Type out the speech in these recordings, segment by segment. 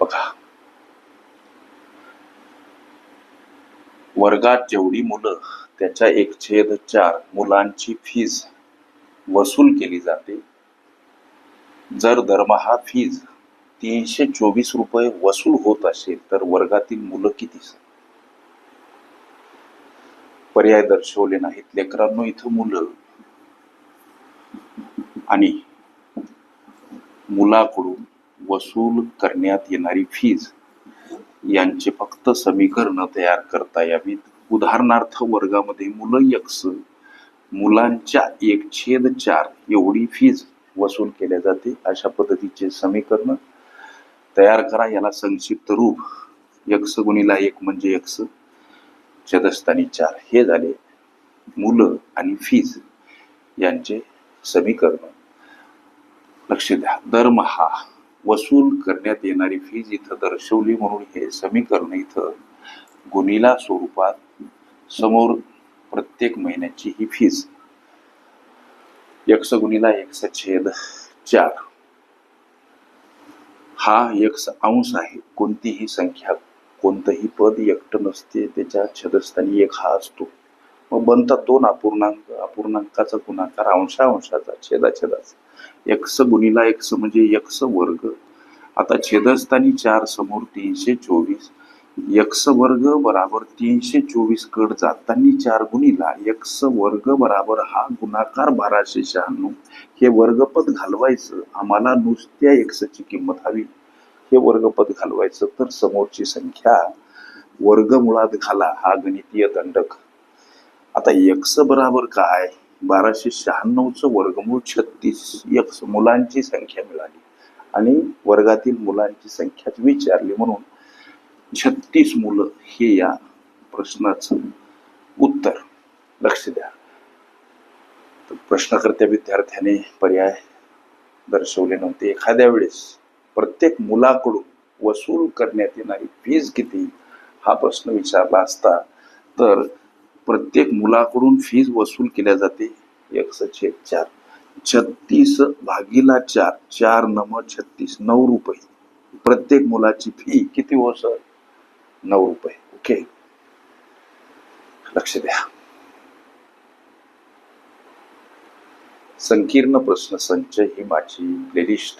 बघा. वर्गात जेवढी मुलं त्याच्या एक छेद चार मुलांची फीज वसूल केली जाते. जर दरमहा फीज तीनशे चोवीस रुपये वसूल होत असेल तर वर्गातील मुलं किती? पर्याय दर्शवले नाहीत. लेकरांनो इथं मुलं आणि मुलाकडून वसूल करण्यात येणारी फीज यांचे फक्त समीकरण तयार करता यावीत. उदाहरणार्थ वर्गामध्ये मुलं यक्स मुलांच्या एक छेद चार एवढी फीज वसूल केल्या जाते. अशा पद्धतीचे समीकरण तयार करा. याला संक्षिप्त रूप यक्स गुणीला एक म्हणजे यक्स छेदस्थानी चार. हे झाले मुलं आणि फीज यांचे समीकरण. लक्ष द्या. दरमहा वसूल करण्यात येणारी फीज इथं दर्शवली म्हणून हे समीकरण इथं गुणिला स्वरूपात समोर प्रत्येक महिन्याची ही फीज. एक्स गुणीला एक्स छेद चार. हा एक्स अंश आहे. कोणतीही संख्या कोणतंही पद एकट नसते. त्याच्या छेदस्थानी एक हा असतो. मग बनतात दोन अपूर्णांक. अपूर्णांकाचा गुणाकार अंशा अंशाचा छेदा छेदाचा एक्स गुणिला एक्स म्हणजे यक्ष वर्ग. आता छेदस्थानी चार समोर तीनशे चोवीस. यक्ष वर्ग बराबर तीनशे चोवीस कड जातानी चार गुणीला यक्ष वर्ग बराबर हा गुणाकार बाराशे शहाण्णव. हे वर्गपद घालवायचं आम्हाला नुसत्या एक्सची किंमत हवी. हे वर्गपद घालवायचं तर समोरची संख्या वर्गमुळात घाला हा गणितीय दंडक. आता यक्ष बराबर काय? बाराशे शहाण्णवचं वर्गमूळ छत्तीस. एक मुलांची संख्या मिळाली. आणि वर्गातील मुलांची संख्या विचारली म्हणून छत्तीस मुलं हे या प्रश्नाचं उत्तर लक्ष द्या. प्रश्नकर्त्या विद्यार्थ्याने पर्याय दर्शवले नव्हते. एखाद्या वेळेस प्रत्येक मुलाकडून वसूल करण्यात येणारी फीज किती? हा प्रश्न विचारला असता तर प्रत्येक मुलाकडून फीज वसूल केल्या जाते. एकशे चार छत्तीस भागीला चार. चार नम छत्तीस. नऊ रुपये. प्रत्येक मुलाची फी किती हो सर नऊ रुपये. ओके लक्ष द्या. संकीर्ण प्रश्न संच ही माझी प्लेलिस्ट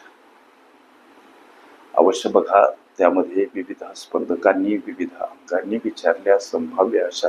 अवश्य बघा. त्यामध्ये विविध स्पर्धकांनी विविध अंगांनी विचारल्या संभाव्य अशा